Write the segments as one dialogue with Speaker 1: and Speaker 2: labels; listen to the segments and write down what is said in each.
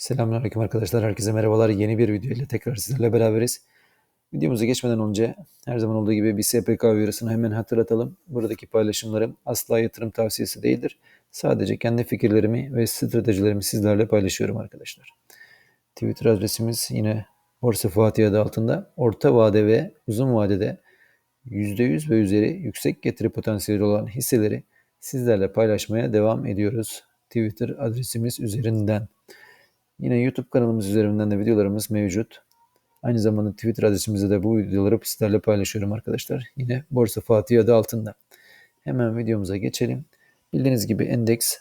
Speaker 1: Selamünaleyküm arkadaşlar. Herkese merhabalar. Yeni bir video ile tekrar sizlerle beraberiz. Videomuza geçmeden önce her zaman olduğu gibi bir SPK uyarısını hemen hatırlatalım. Buradaki paylaşımlarım asla yatırım tavsiyesi değildir. Sadece kendi fikirlerimi ve stratejilerimi sizlerle paylaşıyorum arkadaşlar. Twitter adresimiz yine Borsa Fatih adı altında. Orta vade ve uzun vadede %100 ve üzeri yüksek getiri potansiyeli olan hisseleri sizlerle paylaşmaya devam ediyoruz. Twitter adresimiz üzerinden. Yine YouTube kanalımız üzerinden de videolarımız mevcut. Aynı zamanda Twitter adresimizde de bu videoları sizlerle paylaşıyorum arkadaşlar. Yine Borsa Fatih adı altında. Hemen videomuza geçelim. Bildiğiniz gibi endeks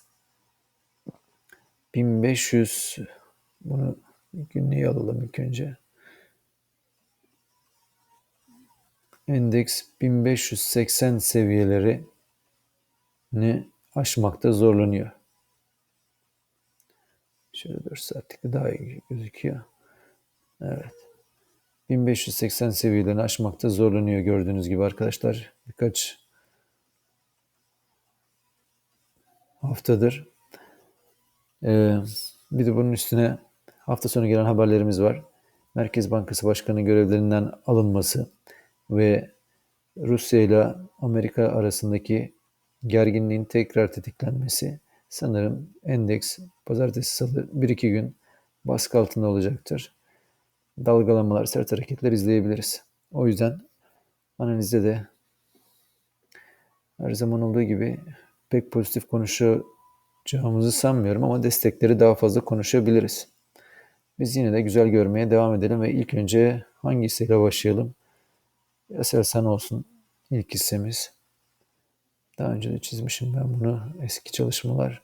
Speaker 1: 1500 bunu günlüğe alalım ilk önce. Endeks 1580 seviyeleri ne aşmakta zorlanıyor. Şöyle 4 saatlik daha iyi gözüküyor. Evet. 1580 seviyelerini aşmakta zorlanıyor gördüğünüz gibi arkadaşlar. Birkaç haftadır. Ee, bir de bunun üstüne hafta sonu gelen haberlerimiz var. Merkez Bankası Başkanı görevlerinden alınması ve Rusya ile Amerika arasındaki gerginliğin tekrar tetiklenmesi sanırım endeks pazartesi salı 1-2 gün baskı altında olacaktır. Dalgalanmalar, sert hareketler izleyebiliriz. O yüzden analizde de her zaman olduğu gibi pek pozitif konuşacağımızı sanmıyorum ama destekleri daha fazla konuşabiliriz. Biz yine de güzel görmeye devam edelim ve ilk önce hangisiyle başlayalım? Aselsan olsun ilk hissemiz. Daha önce de çizmişim ben bunu eski çalışmalar.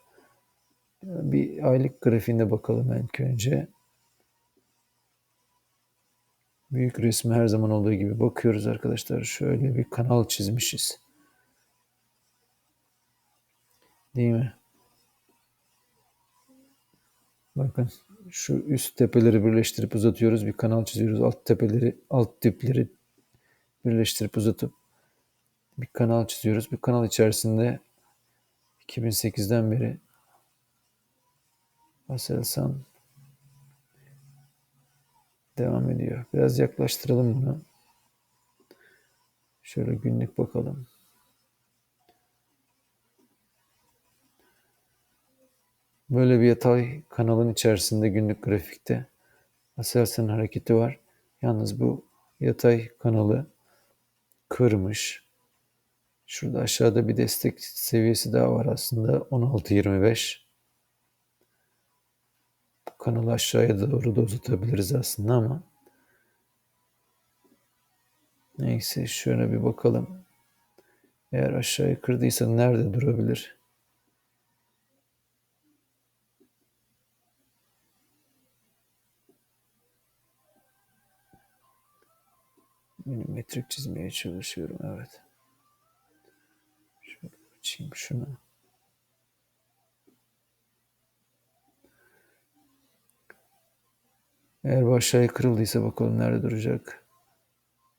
Speaker 1: Bir aylık grafiğinde bakalım ilk önce. Büyük resmi her zaman olduğu gibi bakıyoruz arkadaşlar. Şöyle bir kanal çizmişiz. Değil mi? Bakın şu üst tepeleri birleştirip uzatıyoruz. Bir kanal çiziyoruz. Alt tepeleri, alt dipleri birleştirip uzatıp bir kanal çiziyoruz. Bir kanal içerisinde 2008'den beri Aselsan devam ediyor. Biraz yaklaştıralım bunu. Şöyle günlük bakalım. Böyle bir yatay kanalın içerisinde günlük grafikte Aselsan hareketi var. Yalnız bu yatay kanalı kırmış. Şurada aşağıda bir destek seviyesi daha var aslında 16.25. Bu kanalı aşağıya doğru da uzatabiliriz aslında ama neyse şöyle bir bakalım. Eğer aşağıya kırdıysa nerede durabilir? Milimetrik çizmeye çalışıyorum. Evet. Açayım şunu. Eğer bu aşağıya kırıldıysa bakalım nerede duracak.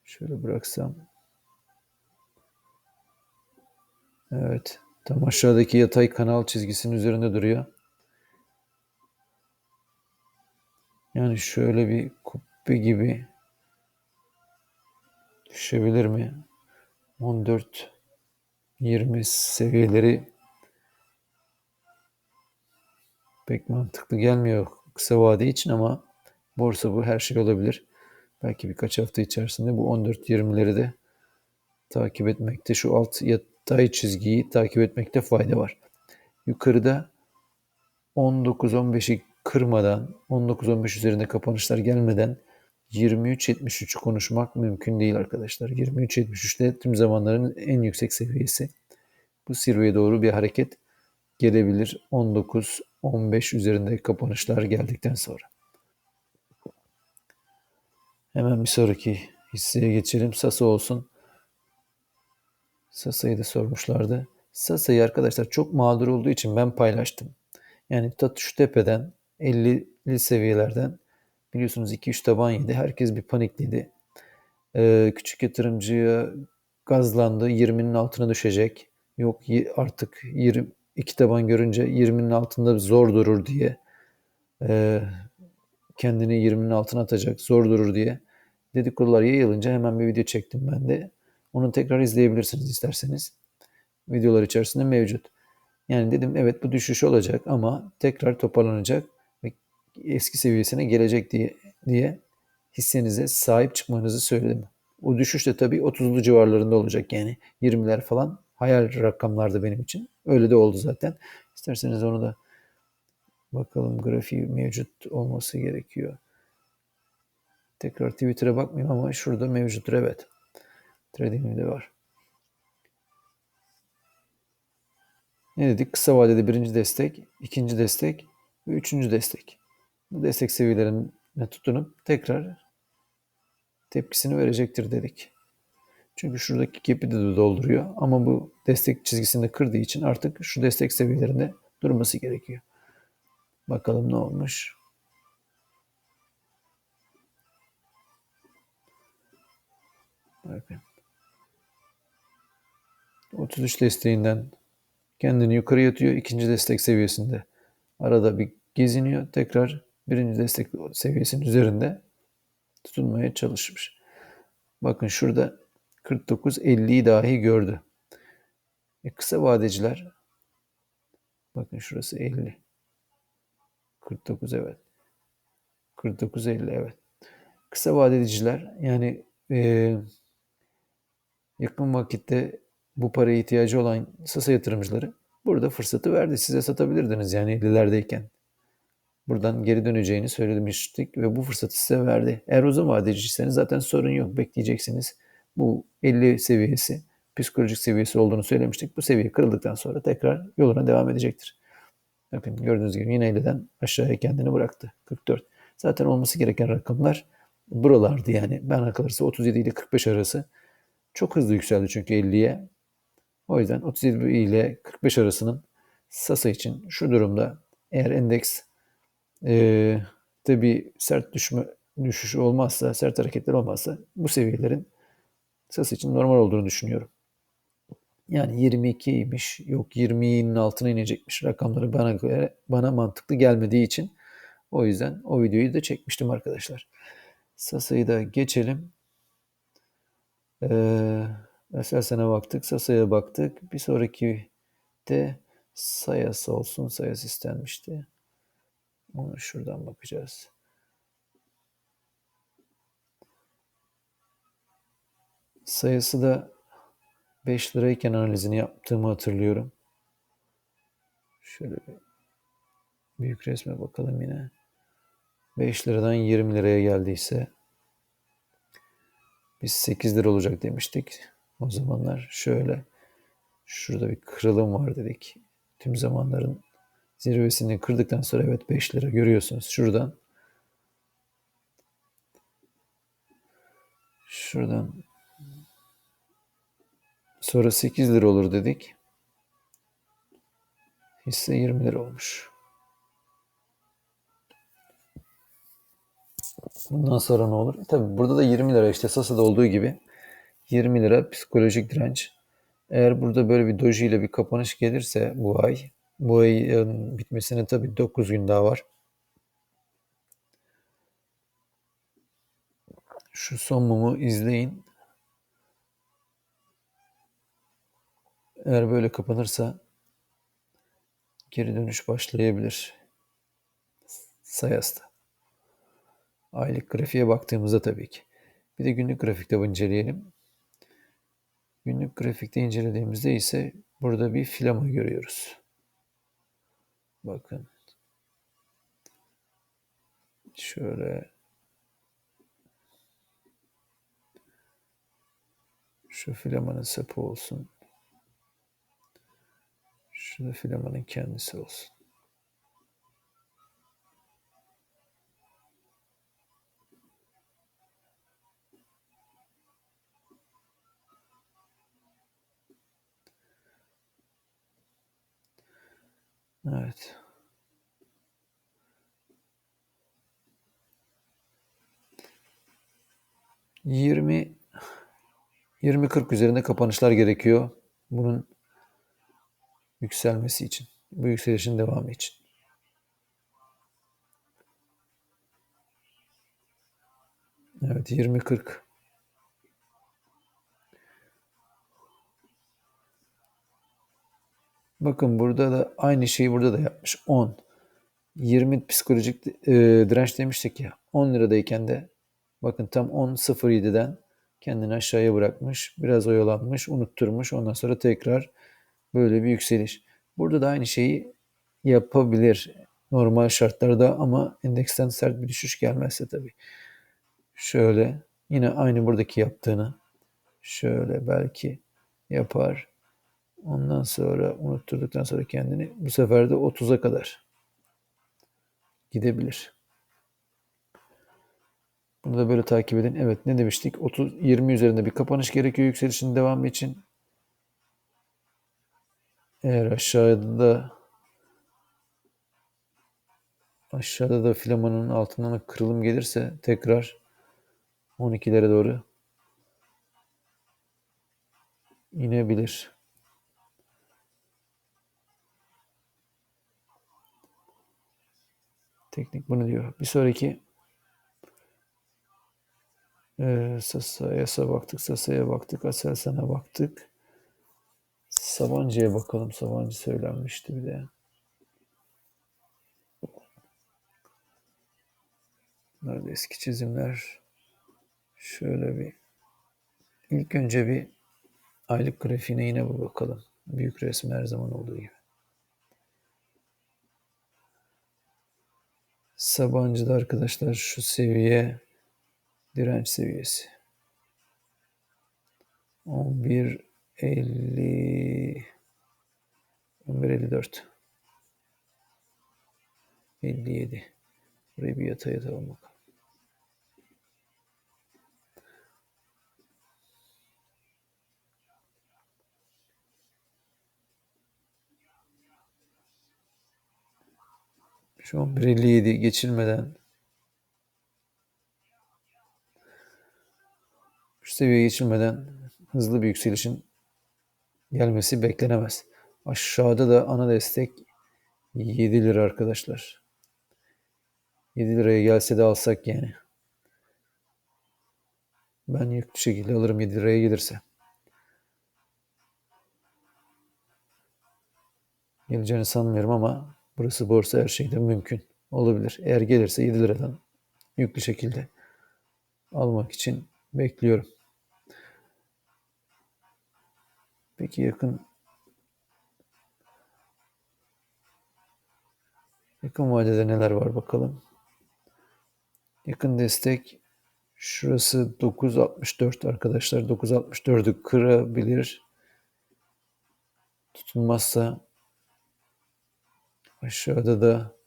Speaker 1: Şöyle bıraksam. Evet. Tam aşağıdaki yatay kanal çizgisinin üzerinde duruyor. Yani şöyle bir kubbe gibi düşebilir mi? 14 20 seviyeleri pek mantıklı gelmiyor kısa vade için ama borsa bu her şey olabilir. Belki birkaç hafta içerisinde bu 14-20'leri de takip etmekte şu alt yatay çizgiyi takip etmekte fayda var. Yukarıda 19-15'i kırmadan 19-15 üzerinde kapanışlar gelmeden 23.73'ü konuşmak mümkün değil arkadaşlar. 23.73'te tüm zamanların en yüksek seviyesi. Bu zirveye doğru bir hareket gelebilir 19-15 üzerinde kapanışlar geldikten sonra. Hemen bir sonraki hisseye geçelim. Sasa olsun. Sasa'yı da sormuşlardı. Sasa'yı arkadaşlar çok mağdur olduğu için ben paylaştım. Yani Tatuş Tepe'den 50'li seviyelerden biliyorsunuz 2-3 taban yedi. Herkes bir panikledi. Ee, küçük yatırımcıya gazlandı. 20'nin altına düşecek. Yok artık 20, iki taban görünce 20'nin altında zor durur diye e, kendini 20'nin altına atacak, zor durur diye dedikodular yayılınca hemen bir video çektim ben de. Onu tekrar izleyebilirsiniz isterseniz. Videolar içerisinde mevcut. Yani dedim evet bu düşüş olacak ama tekrar toparlanacak eski seviyesine gelecek diye diye hissenize sahip çıkmanızı söyledim. O düşüş de tabii 30'lu civarlarında olacak yani 20'ler falan hayal rakamlardı benim için. Öyle de oldu zaten. İsterseniz onu da bakalım grafiği mevcut olması gerekiyor. Tekrar Twitter'a bakmayayım ama şurada mevcuttur evet. Trading'de var. Ne dedik? Kısa vadede birinci destek, ikinci destek ve üçüncü destek. Bu destek seviyelerine tutunup tekrar tepkisini verecektir dedik. Çünkü şuradaki gap'i de dolduruyor. Ama bu destek çizgisini kırdığı için artık şu destek seviyelerinde durması gerekiyor. Bakalım ne olmuş. Bakın. 33 desteğinden kendini yukarı atıyor. ikinci destek seviyesinde. Arada bir geziniyor. Tekrar birinci destek seviyesinin üzerinde tutunmaya çalışmış. Bakın şurada 49-50'yi dahi gördü. E kısa vadeciler bakın şurası 50. 49 evet. 49-50 evet. Kısa vadeciler yani e, yakın vakitte bu paraya ihtiyacı olan sasa yatırımcıları burada fırsatı verdi. Size satabilirdiniz yani 50'lerdeyken. Buradan geri döneceğini söylemiştik ve bu fırsatı size verdi. Eğer uzun vadeciyseniz zaten sorun yok. Bekleyeceksiniz. Bu 50 seviyesi psikolojik seviyesi olduğunu söylemiştik. Bu seviye kırıldıktan sonra tekrar yoluna devam edecektir. Bakın gördüğünüz gibi yine 50'den aşağıya kendini bıraktı. 44. Zaten olması gereken rakamlar buralardı yani. Ben akılırsa 37 ile 45 arası çok hızlı yükseldi çünkü 50'ye. O yüzden 37 ile 45 arasının Sasa için şu durumda eğer endeks e, bir sert düşme düşüş olmazsa, sert hareketler olmazsa bu seviyelerin Sasa için normal olduğunu düşünüyorum. Yani 22'ymiş, yok 20'nin altına inecekmiş rakamları bana göre bana mantıklı gelmediği için o yüzden o videoyu da çekmiştim arkadaşlar. Sasa'yı da geçelim. Ee, Esasen'e baktık, Sasa'ya baktık. Bir sonraki de Sayas olsun. Sayas istenmişti. Onu şuradan bakacağız. Sayısı da 5 lirayken analizini yaptığımı hatırlıyorum. Şöyle bir büyük resme bakalım yine. 5 liradan 20 liraya geldiyse biz 8 lira olacak demiştik. O zamanlar şöyle şurada bir kırılım var dedik. Tüm zamanların zirvesini kırdıktan sonra evet 5 lira görüyorsunuz şuradan. Şuradan sonra 8 lira olur dedik. Hisse 20 lira olmuş. Bundan sonra ne olur? E tabii burada da 20 lira işte Sasa'da olduğu gibi 20 lira psikolojik direnç. Eğer burada böyle bir doji ile bir kapanış gelirse bu ay, bu ayın bitmesine tabii 9 gün daha var. Şu son mumu izleyin. Eğer böyle kapanırsa geri dönüş başlayabilir. Sayas'ta. Aylık grafiğe baktığımızda tabii ki. Bir de günlük grafikte inceleyelim. Günlük grafikte incelediğimizde ise burada bir filama görüyoruz. Bakın. Şöyle şu filamanın sapı olsun. Şu da filamanın kendisi olsun. Evet. Yirmi 20-40 üzerinde kapanışlar gerekiyor. Bunun yükselmesi için. Bu yükselişin devamı için. Evet 20-40 Bakın burada da aynı şeyi burada da yapmış. 10. 20 psikolojik e, direnç demiştik ya. 10 liradayken de bakın tam 10.07'den kendini aşağıya bırakmış. Biraz oyalanmış, unutturmuş. Ondan sonra tekrar böyle bir yükseliş. Burada da aynı şeyi yapabilir normal şartlarda ama endeksten sert bir düşüş gelmezse tabii. Şöyle yine aynı buradaki yaptığını şöyle belki yapar. Ondan sonra unutturduktan sonra kendini bu sefer de 30'a kadar gidebilir. Bunu da böyle takip edin. Evet ne demiştik? 30 20 üzerinde bir kapanış gerekiyor yükselişin devamı için. Eğer aşağıda da aşağıda da filamanın altından kırılım gelirse tekrar 12'lere doğru inebilir. Teknik bunu diyor. Bir sonraki e, Sasa'ya baktık, Sasa'ya baktık, Aselsan'a baktık. Sabancı'ya bakalım. Sabancı söylenmişti bir de. Nerede eski çizimler? Şöyle bir ilk önce bir aylık grafiğine yine bir bakalım. Büyük resim her zaman olduğu gibi. Sabancı'da arkadaşlar şu seviye direnç seviyesi. 11 50 11 54 57 Burayı bir yatay yatalım bakalım. Şu an 1.57 geçilmeden şu seviye geçilmeden hızlı bir yükselişin gelmesi beklenemez. Aşağıda da ana destek 7 lira arkadaşlar. 7 liraya gelse de alsak yani. Ben yüklü şekilde alırım 7 liraya gelirse. Geleceğini sanmıyorum ama burası borsa her şeyde mümkün. Olabilir. Eğer gelirse 7 liradan yüklü şekilde almak için bekliyorum. Peki yakın yakın vadede neler var bakalım. Yakın destek şurası 9.64 arkadaşlar. 9.64'ü kırabilir. Tutunmazsa aşağıda da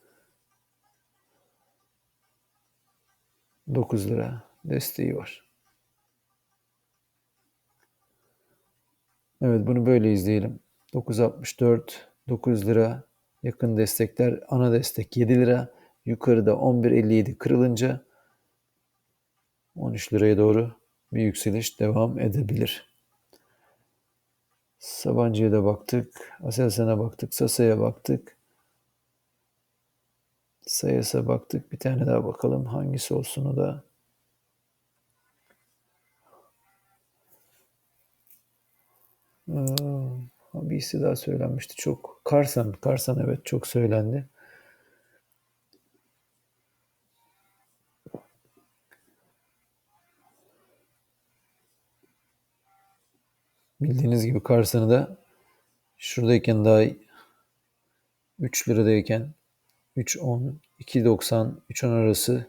Speaker 1: 9 lira desteği var. Evet bunu böyle izleyelim. 9.64 9 lira yakın destekler. Ana destek 7 lira. Yukarıda 11.57 kırılınca 13 liraya doğru bir yükseliş devam edebilir. Sabancı'ya da baktık. Aselsan'a baktık. Sasa'ya baktık. Sayas'a baktık. Bir tane daha bakalım. Hangisi olsun o da. Ee, birisi daha söylenmişti. Çok. Karsan. Karsan evet çok söylendi. Bildiğiniz gibi Karsan'ı da şuradayken daha 3 liradayken 3.10, 2.90, 3.10 arası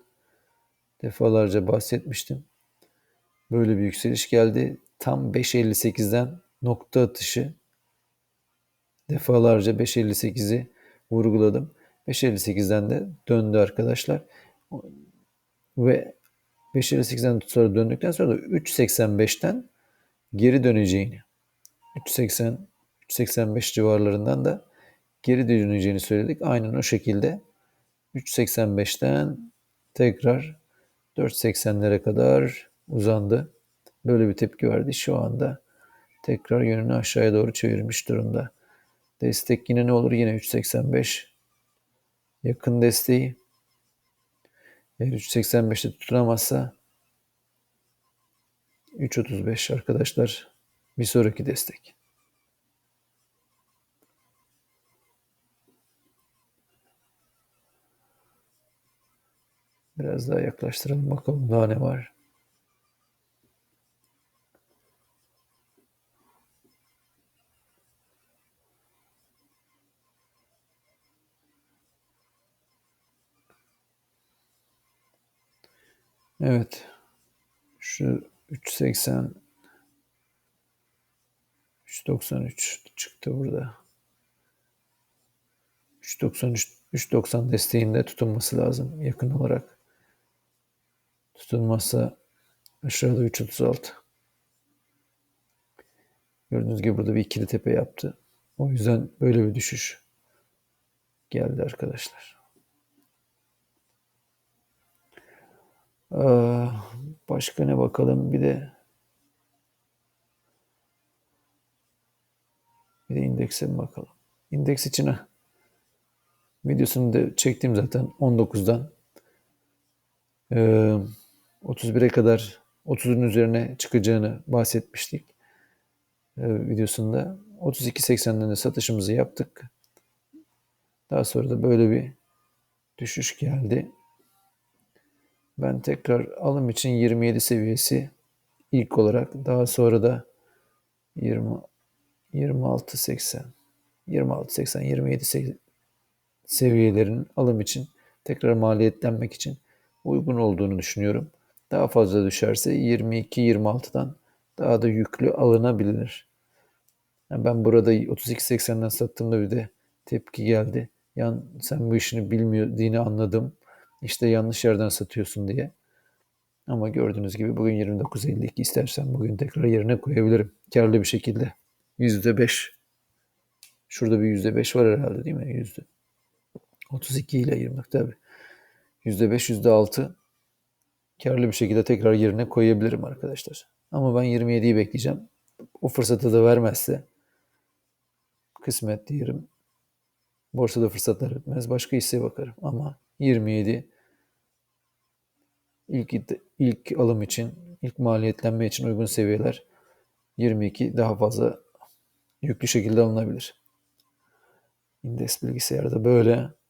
Speaker 1: defalarca bahsetmiştim. Böyle bir yükseliş geldi. Tam 5.58'den nokta atışı defalarca 5.58'i vurguladım. 5.58'den de döndü arkadaşlar. Ve 5.58'den sonra döndükten sonra da 3.85'ten geri döneceğini 3.80 3.85 civarlarından da geri döneceğini söyledik. Aynen o şekilde 3.85'ten tekrar 4.80'lere kadar uzandı. Böyle bir tepki verdi. Şu anda tekrar yönünü aşağıya doğru çevirmiş durumda. Destek yine ne olur? Yine 3.85 yakın desteği. Eğer 3.85'te tutunamazsa 3.35 arkadaşlar. Bir sonraki destek. Biraz daha yaklaştıralım bakalım daha ne var. Evet. Şu 380 393 çıktı burada. 393 390 desteğinde tutunması lazım yakın olarak. Tutunmazsa aşağıda 336. Gördüğünüz gibi burada bir ikili tepe yaptı. O yüzden böyle bir düşüş geldi arkadaşlar. Ee, başka ne bakalım bir de bir de indekse mi bakalım. İndeks için videosunu da çektim zaten 19'dan. Ee, 31'e kadar 30'un üzerine çıkacağını bahsetmiştik ee, videosunda. 32.80'den de satışımızı yaptık. Daha sonra da böyle bir düşüş geldi. Ben tekrar alım için 27 seviyesi ilk olarak daha sonra da 20 26 80 26 80 27 seviyelerin alım için tekrar maliyetlenmek için uygun olduğunu düşünüyorum. Daha fazla düşerse 22-26'dan daha da yüklü alınabilir. Yani ben burada 32.80'den sattığımda bir de tepki geldi. Yani sen bu işini bilmiyor dini anladım. İşte yanlış yerden satıyorsun diye. Ama gördüğünüz gibi bugün 29.52 istersen bugün tekrar yerine koyabilirim. Karlı bir şekilde. %5. Şurada bir %5 var herhalde değil mi? Yüzde. 32 ile 20 tabi. %5, %6 karlı bir şekilde tekrar yerine koyabilirim arkadaşlar. Ama ben 27'yi bekleyeceğim. O fırsatı da vermezse kısmet diyelim. Borsada fırsatlar etmez. Başka hisseye bakarım. Ama 27 ilk ilk alım için, ilk maliyetlenme için uygun seviyeler 22 daha fazla yüklü şekilde alınabilir. İndeks bilgisayarda böyle.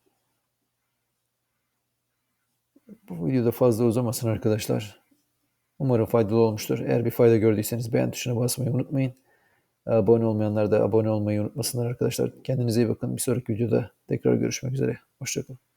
Speaker 1: Bu videoda fazla uzamasın arkadaşlar. Umarım faydalı olmuştur. Eğer bir fayda gördüyseniz beğen tuşuna basmayı unutmayın. Abone olmayanlar da abone olmayı unutmasınlar arkadaşlar. Kendinize iyi bakın. Bir sonraki videoda tekrar görüşmek üzere. Hoşçakalın.